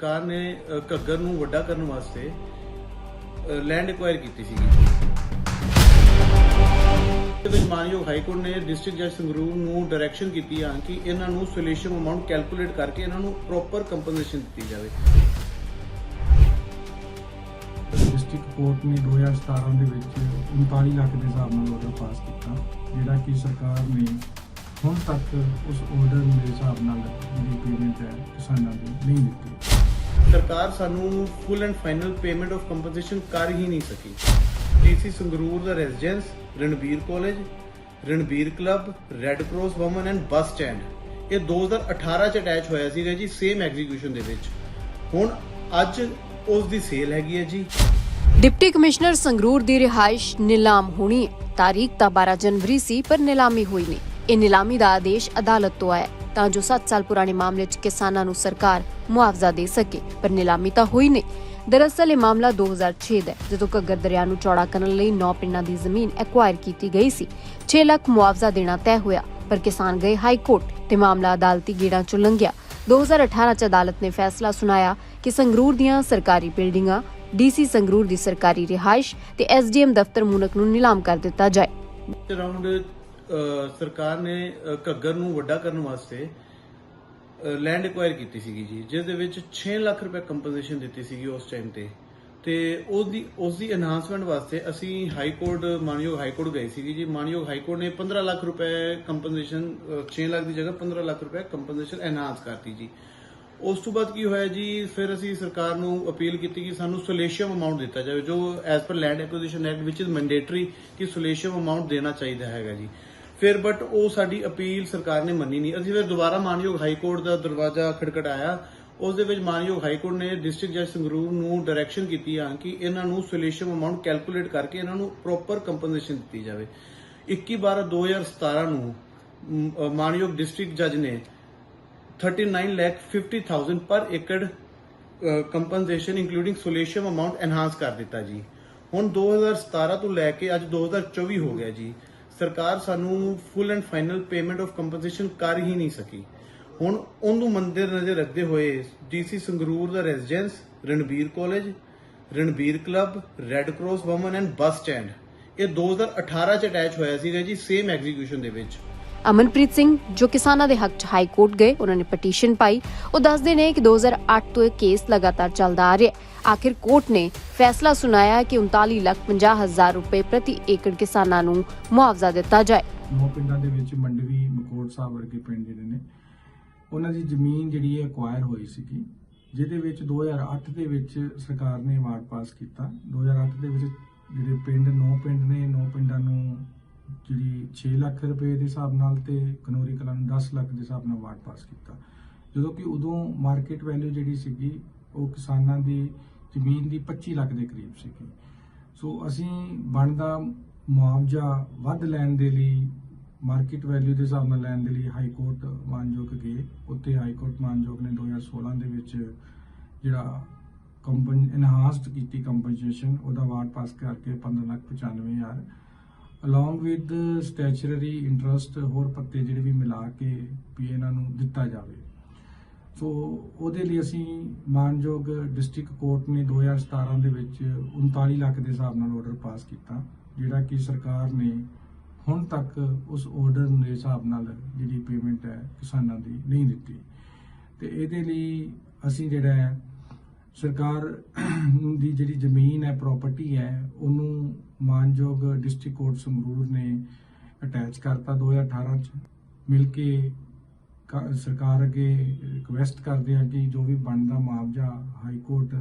ਸਰਕਾਰ ਨੇ ਘੱਗਰ ਨੂੰ ਵੱਡਾ ਕਰਨ ਵਾਸਤੇ ਲੈਂਡ ਐਕਵਾਇਰ ਕੀਤੀ ਸੀਗੀ। ਵਿੱਚ ਮਾਨਯੋਗ ਹਾਈ ਕੋਰਟ ਨੇ ਡਿਸਟ੍ਰਿਕਟ ਜੱਜ ਸੰਗਰੂਰ ਨੂੰ ਡਾਇਰੈਕਸ਼ਨ ਕੀਤੀ ਆ ਕਿ ਇਹਨਾਂ ਨੂੰ ਸੋਲੂਸ਼ਨ ਅਮਾਉਂਟ ਕੈਲਕੂਲੇਟ ਕਰਕੇ ਇਹਨਾਂ ਨੂੰ ਪ੍ਰੋਪਰ ਕੰਪਨਸੇਸ਼ਨ ਦਿੱਤੀ ਜਾਵੇ। ਡਿਸਟ੍ਰਿਕਟ ਕੋਰਟ ਨੇ 2017 ਦੇ ਵਿੱਚ 39 ਲੱਖ ਦੇ ਹਿਸਾਬ ਨਾਲ ਆਰਡਰ ਪਾਸ ਕੀਤਾ, ਜਿਹੜਾ ਕਿ ਸਰਕਾਰ ਨੇ ਹੁਣ ਤੱਕ ਉਸ ਆਰਡਰ ਦੇ ਹਿਸਾਬ ਨਾਲ ਜਿਹੜੀ ਪੇਮੈਂਟ ਹੈ ਕਿਸਾਨਾਂ ਨੂੰ ਨਹੀਂ ਦਿੱਤੀ। ਸਰਕਾਰ ਸਾਨੂੰ full and final payment of compensation ਕਰ ਹੀ ਨਹੀਂ ਸਕੀ। DC Sangrur the residence Ranbir college Ranbir club red cross women and bus stand ਇਹ 2018 ਚ ਅਟੈਚ ਹੋਇਆ ਸੀਗਾ ਜੀ ਸੇਮ ਐਗਜ਼ੀਕਿਊਸ਼ਨ ਦੇ ਵਿੱਚ। ਹੁਣ ਅੱਜ ਉਸ ਦੀ ਸੇਲ ਹੈਗੀ ਹੈ ਜੀ। ਡਿਪਟੀ ਕਮਿਸ਼ਨਰ ਸੰਗਰੂਰ ਦੀ ਰਿਹਾਇਸ਼ ਨਿਲਾਮ ਹੋਣੀ ਹੈ। ਤਾਰੀਖ ਤਾਂ 12 ਜਨਵਰੀ ਸੀ, ਪਰ ਨਿਲਾਮੀ ਹੋਈ ਨਹੀਂ। ਇਹ ਨਿਲਾਮੀ ਦਾ ਆਦੇਸ਼ ਅਦਾਲਤ ਤੋਂ ਆਇਆ ਤਾਂ ਜੋ 7 ਸਾਲ ਪੁਰਾਣੇ ਮਾਮਲੇ 'ਚ ਕਿਸਾਨਾਂ ਨੂੰ ਸਰਕਾਰ ਮੁਆਵਜ਼ਾ ਦੇ ਸਕੇ, ਪਰ ਨਿਲਾਮੀ ਤਾਂ ਹੋਈ ਨਹੀਂ। ਦਰਅਸਲ ਇਹ ਮਾਮਲਾ 2006 ਦਾ ਹੈ, ਜਦੋਂ ਘੱਗਰ ਦਰਿਆ ਨੂੰ ਚੌੜਾ ਕਰਨ ਲਈ 9 ਪਿੰਡਾਂ ਦੀ ਜ਼ਮੀਨ ਐਕਵਾਇਰ ਕੀਤੀ ਗਈ ਸੀ। 6 ਲੱਖ ਮੁਆਵਜ਼ਾ ਦੇਣਾ ਤੈਅ ਹੋਇਆ, ਪਰ ਕਿਸਾਨ ਗਏ ਹਾਈ ਕੋਰਟ ਤੇ ਮਾਮਲਾ ਅਦਾਲਤੀ ਗੇੜਾਂ ਚ ਲੰਘਿਆ। 2018 ਚ ਅਦਾਲਤ ਨੇ ਫੈਸਲਾ ਸੁਣਾਇਆ ਕਿ ਸੰਗਰੂਰ ਦੀਆਂ ਸਰਕਾਰੀ ਬਿਲਡਿੰਗਾਂ ਡੀਸੀ ਸੰਗਰੂਰ ਦੀ ਸਰਕਾਰੀ ਰਿਹਾਇਸ਼ ਤੇ ਐਸਡੀਐਮ ਦਫ਼ਤਰ ਮੂਨਕ ਨੂੰ ਨਿਲਾਮ ਕਰ ਦਿੱਤਾ ਜਾਏ। ਅਰਾਊਂਡ ਸਰਕਾਰ ਨੇ ਘੱਗਰ ਨੂੰ ਵੱਡਾ ਕਰਨ ਵਾਸਤੇ ਲੈਂਡ ਐਕਵਾਇਰ ਕੀਤੀ ਸੀਗੀ ਜੀ ਜਿਸ ਦੇ ਵਿੱਚ 6 ਲੱਖ ਰੁਪਏ ਕੰਪਨਸੇਸ਼ਨ ਦਿੱਤੀ ਸੀਗੀ ਉਸ ਟਾਈਮ ਤੇ। ਤੇ ਉਹਦੀ ਉਸ ਦੀ ਐਨਹਾਂਸਮੈਂਟ ਵਾਸਤੇ ਅਸੀਂ ਹਾਈ ਕੋਰਟ ਮਾਨਯੋਗ ਹਾਈ ਕੋਰਟ ਗਏ ਸੀਗੇ ਜੀ। ਮਾਨਯੋਗ ਹਾਈ ਕੋਰਟ ਨੇ 15 ਲੱਖ ਰੁਪਏ ਕੰਪਨਸੇਸ਼ਨ 6 ਲੱਖ ਦੀ ਜਗ੍ਹਾ 15 ਲੱਖ ਰੁਪਏ ਕੰਪਨਸੇਸ਼ਨ ਐਨਹਾਂਸ ਕਰਤੀ ਜੀ। ਉਸ ਤੋਂ ਬਾਅਦ ਕੀ ਹੋਇਆ ਜੀ, ਫਿਰ ਅਸੀਂ ਸਰਕਾਰ ਨੂੰ ਅਪੀਲ ਕੀਤੀ ਕਿ ਸਾਨੂੰ ਸੋਲੇਸ਼ੀਅਮ ਅਮਾਉਂਟ ਦਿੱਤਾ ਜਾਵੇ, ਜੋ as per land acquisition act which is mandatory ਕਿ ਸੋਲੇਸ਼ੀਅਮ ਅਮਾਉਂਟ ਦੇਣਾ ਚਾਹੀਦਾ ਹੈਗਾ ਜੀ। ਫਿਰ ਬਟ ਉਹ ਸਾਡੀ ਅਪੀਲ ਸਰਕਾਰ ਨੇ ਮੰਨੀ ਨਹੀਂ। ਅਸੀਂ ਫਿਰ ਦੁਬਾਰਾ ਮਾਨਯੋਗ ਹਾਈ ਕੋਰਟ ਦਾ ਦਰਵਾਜ਼ਾ ਖੜਕੜਾਇਆ ਉਸ ਦੇ ਵਿੱਚ ਮਾਨਯੋਗ ਹਾਈ ਕੋਰਟ ਨੇ ਡਿਸਟ੍ਰਿਕਟ ਜੱਜ ਸੰਗਰੂਰ ਨੂੰ ਡਾਇਰੈਕਸ਼ਨ ਕੀਤੀ ਆ ਕਿ ਇਹਨਾਂ ਨੂੰ ਸੋਲੇਸ਼ੀਅਮ ਅਮਾਉਂਟ ਕੈਲਕੂਲੇਟ ਕਰਕੇ ਇਹਨਾਂ ਨੂੰ ਪ੍ਰੋਪਰ ਕੰਪਨਸੇਸ਼ਨ ਦਿੱਤੀ ਜਾਵੇ। 21 12 2017 ਨੂੰ ਮ, ਅ, ਮਾਨਯੋਗ ਡਿਸਟ੍ਰਿਕਟ ਜੱਜ ਨੇ 39 ਲੱਖ 50000 ਪਰ ਏਕੜ compensation including solatium amount enhance ਕਰ ਦਿੱਤਾ ਜੀ। ਹੁਣ 2017 ਤੋਂ ਲੈ ਕੇ ਅੱਜ 2024 ਹੋ ਗਿਆ ਜੀ। ਸਰਕਾਰ ਸਾਨੂੰ full and final payment of compensation ਕਰ ਹੀ ਨਹੀਂ ਸਕੀ। ਹੁਣ ਉਹਨੂੰ ਮੰਦਰ ਨਜ਼ਰ ਰੱਖਦੇ ਹੋਏ DC Sangrur the residence Ranbir college Ranbir club red cross women and bus stand ਇਹ 2018 ਚ ਅਟੈਚ ਹੋਇਆ ਸੀਗਾ ਜੀ ਸੇਮ ਐਗਜ਼ੀਕਿਊਸ਼ਨ ਦੇ ਵਿੱਚ। ਅਮਨਪ੍ਰੀਤ ਸਿੰਘ, ਜੋ ਕਿਸਾਨਾਂ ਦੇ ਹੱਕ 'ਚ ਹਾਈ ਕੋਰਟ ਗਏ, ਉਹਨਾਂ ਨੇ ਪਟੀਸ਼ਨ ਪਾਈ। ਉਹ ਦੱਸਦੇ ਨੇ ਕਿ 2008 ਤੋਂ ਇਹ ਕੇਸ ਲਗਾਤਾਰ ਚੱਲਦਾ ਆ ਰਿਹਾ ਹੈ। ਆਖਿਰ ਕੋਰਟ ਨੇ ਫੈਸਲਾ ਸੁਣਾਇਆ ਕਿ 39 ਲੱਖ 50 ਹਜ਼ਾਰ ਰੁਪਏ ਪ੍ਰਤੀ ਏਕੜ ਕਿਸਾਨਾਂ ਨੂੰ ਮੁਆਵਜ਼ਾ ਦਿੱਤਾ ਜਾਏ ਨੌ ਪਿੰਡਾਂ ਦੇ ਵਿੱਚ ਮੰਡਵੀ ਮਕੋੜ ਸਾਹਿਬ ਵਰਗੇ ਪਿੰਡ ਜਿਹੜੇ ਨੇ ਉਹਨਾਂ ਦੀ ਜ਼ਮੀਨ ਜਿਹੜੀ ਹੈ ਐਕਵਾਇਰ ਹੋਈ ਸੀਗੀ ਜਿਹਦੇ ਵਿੱਚ 2008 ਦੇ ਵਿੱਚ ਸਰਕਾਰ ਨੇ ਵਾਰਡ ਪਾਸ ਕੀਤਾ 2008 ਦੇ ਵਿੱਚ ਜਿਹੜੇ ਪਿੰਡ ਨੌ ਪਿੰਡ ਨੇ ਨੌ ਪਿੰਡਾਂ ਨੂੰ ਜਿਹੜੀ 6 ਲੱਖ ਰੁਪਏ ਦੇ ਹਿਸਾਬ ਨਾਲ ਤੇ ਕਨੋਰੀ ਕਲਾਂ ਨੂੰ 10 ਲੱਖ ਦੇ ਹਿਸਾਬ ਨਾਲ ਵਾਰਡ ਪਾਸ ਕੀਤਾ ਜਦੋਂ ਕਿ ਉਦੋਂ ਮਾਰਕੀਟ ਵੈਲਿਊ ਜਿਹੜੀ ਸੀਗੀ ਉਹ ਕਿਸਾਨਾਂ ਦੀ ਜ਼ਮੀਨ ਦੀ 25 ਲੱਖ ਦੇ ਕਰੀਬ ਸੀਗੀ। ਸੋ ਅਸੀਂ ਬਣਦਾ ਮੁਆਵਜ਼ਾ ਵੱਧ ਲੈਣ ਦੇ ਲਈ ਮਾਰਕੀਟ ਵੈਲਿਊ ਦੇ ਹਿਸਾਬ ਨਾਲ ਲੈਣ ਦੇ ਲਈ ਹਾਈ ਕੋਰਟ ਮਾਨਯੋਗ ਗਏ। ਉੱਤੇ ਹਾਈ ਕੋਰਟ ਮਾਨਯੋਗ ਨੇ 2016 ਦੇ ਵਿੱਚ ਜਿਹੜਾ ਕੰਪਨ ਇਨਹਾਂਸਡ ਕੀਤੀ ਕੰਪਨਸੇਸ਼ਨ ਉਹਦਾ ਵਾਰਡ ਪਾਸ ਕਰਕੇ 15 ਲੱਖ 95 ਹਜ਼ਾਰ। ਅਲੋਂਗ ਵਿਦ ਸਟੈਚੂਰਰੀ ਇੰਟਰਸਟ ਹੋਰ ਪੱਤੇ ਜਿਹੜੇ ਵੀ ਮਿਲਾ ਕੇ ਵੀ ਇਹਨਾਂ ਨੂੰ ਦਿੱਤਾ ਜਾਵੇ। ਸੋ ਉਹਦੇ ਲਈ ਅਸੀਂ ਮਾਨਯੋਗ ਡਿਸਟ੍ਰਿਕਟ ਕੋਰਟ ਨੇ 2017 ਦੇ ਵਿੱਚ 39 ਲੱਖ ਦੇ ਹਿਸਾਬ ਨਾਲ ਆਰਡਰ ਪਾਸ ਕੀਤਾ, ਜਿਹੜਾ ਕਿ ਸਰਕਾਰ ਨੇ ਹੁਣ ਤੱਕ ਉਸ ਆਰਡਰ ਦੇ ਹਿਸਾਬ ਨਾਲ ਜਿਹੜੀ ਪੇਮੈਂਟ ਹੈ ਕਿਸਾਨਾਂ ਦੀ ਨਹੀਂ ਦਿੱਤੀ। ਤੇ ਇਹਦੇ ਲਈ ਅਸੀਂ ਜਿਹੜਾ ਹੈ, ਸਰਕਾਰ ਦੀ ਜਿਹੜੀ ਜ਼ਮੀਨ ਹੈ ਪ੍ਰਾਪਰਟੀ ਹੈ, ਉਹਨੂੰ ਮਾਨਯੋਗ ਡਿਸਟ੍ਰਿਕਟ ਕੋਰਟ ਸੰਗਰੂਰ ਨੇ ਅਟੈਚ ਕਰਤਾ 2018 ਚ। ਮਿਲ ਕੇ ਸਰਕਾਰ ਅੱਗੇ ਰਿਕੁਐਸਟ ਕਰਦੇ ਆ ਕਿ ਜੋ ਵੀ ਬਣਦਾ ਮੁਆਵਜ਼ਾ ਹਾਈ ਕੋਰਟ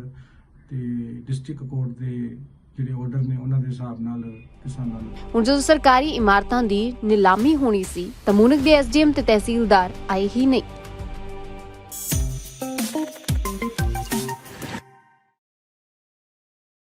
ਤੇ ਡਿਸਟ੍ਰਿਕਟ ਕੋਰਟ ਦੇ ਜਿਹੜੇ ਆਰਡਰ ਨੇ ਉਹਨਾਂ ਦੇ ਹਿਸਾਬ ਨਾਲ ਕਿਸਾਨਾਂ ਨੂੰ ਹੁਣ ਜਦੋਂ ਸਰਕਾਰੀ ਇਮਾਰਤਾਂ ਦੀ ਨਿਲਾਮੀ ਹੋਣੀ ਸੀ, ਤਾਂ ਮੂਨਕ ਦੇ ਐਸਡੀਐਮ ਤੇ ਤਹਿਸੀਲਦਾਰ ਆਏ ਹੀ ਨਹੀਂ।